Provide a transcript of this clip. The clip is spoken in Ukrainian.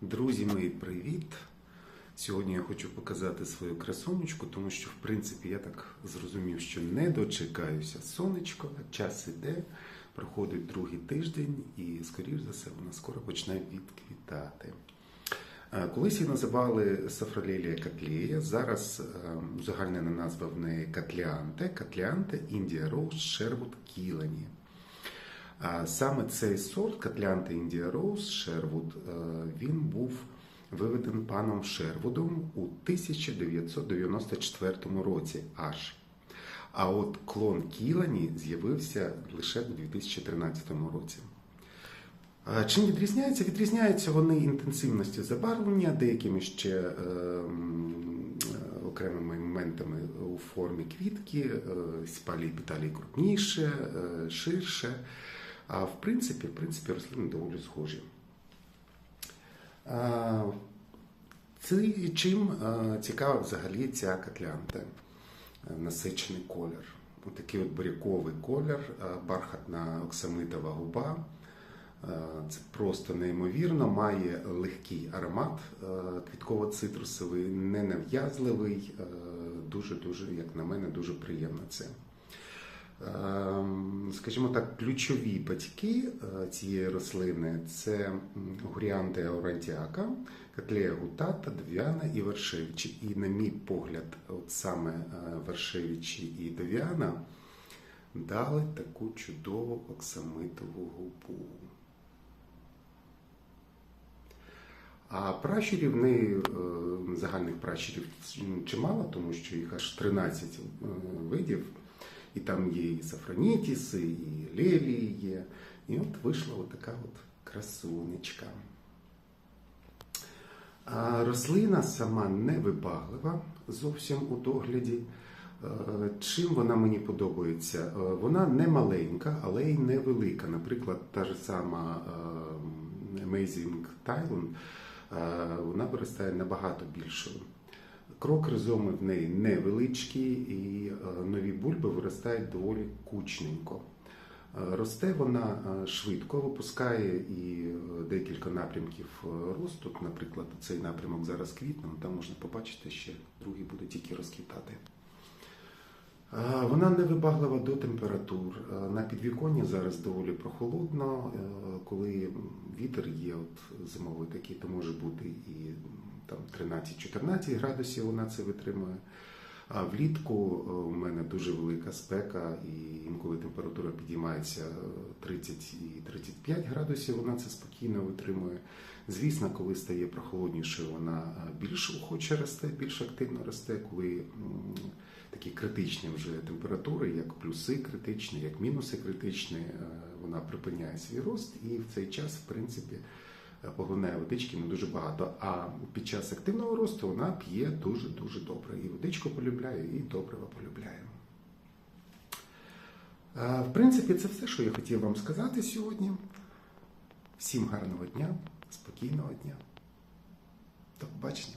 Друзі мої, привіт! Сьогодні я хочу показати свою красонечку, тому що, в принципі, я так зрозумів, що не дочекаюся сонечко, час іде, проходить другий тиждень, і, скоріш за все, вона скоро почне відквітати. Е, Колись її називали Сафролелія Катлея, зараз е, загальна назва в неї Катліанте, Катліанте Індія Роуз Шервуд Кілані. Саме цей сорт Катлянта Індія Роуз Шервуд е, він був виведений паном Шервудом у 1994 році аж. А от клон Кілані з'явився лише у 2013 році. Чим відрізняються? Відрізняються вони інтенсивністю забарвлення, деякими ще е, е, окремими моментами у формі квітки, е, спалі петалі крупніше, ширше. А в принципі, в принципі, рослини доволі схожі. Це чим цікава взагалі ця котлянта? Насичений колір. Такий от буряковий колір, бархатна оксамитова губа. Це просто неймовірно, має легкий аромат квітково-цитрусовий, ненав'язливий, е, дуже-дуже, як на мене, дуже приємно це. Ем, Скажімо так, ключові батьки е, цієї рослини це гуріанти аурантіака, котлея гутата, двіана і вершевичі. І, на мій погляд, от саме е, вершевичі і двіана дали таку чудову оксамитову губу. А пращурів неї е, загальних пращурів чимало, тому що їх аж 13 е, видів. І там є і сафронітіси, і лелії є. І от вийшла така от красунечка. А рослина сама не вибаглива зовсім у догляді. Е, Чим вона мені подобається? Е, Вона не маленька, але й не. Наприклад, та ж сама е, Amazing Thailand, е, вона виростає набагато більшою. Крок ризоми в неї невеличкі, і е, нові бульби виростають доволі кучненько. Е, Росте вона е, швидко, випускає і декілька напрямків росту. Наприклад, цей напрямок зараз квітне, там можна побачити ще другий буде тільки розквітати. Вона не вибаглива до температур. На підвіконні зараз доволі прохолодно. Коли вітер є от зимовий такий, то може бути і там 13-14 градусів вона це витримує. А влітку е, у мене дуже велика спека, і інколи температура підіймається е, 30 і 35 градусів, вона це спокійно витримує. Звісно, коли стає прохолодніше, вона е, більш охоче росте, більш активно росте, коли такі критичні вже температури, як плюси критичні, як мінуси критичні, е, вона припиняє свій рост, і в цей час, в принципі, е, поглинає водички не дуже багато. А під час активного росту вона п'є дуже дуже добре. І водичку полюбляє, і добрива полюбляє. Е, В принципі, це все, що я хотів вам сказати сьогодні. Всім гарного дня, спокійного дня. До побачення.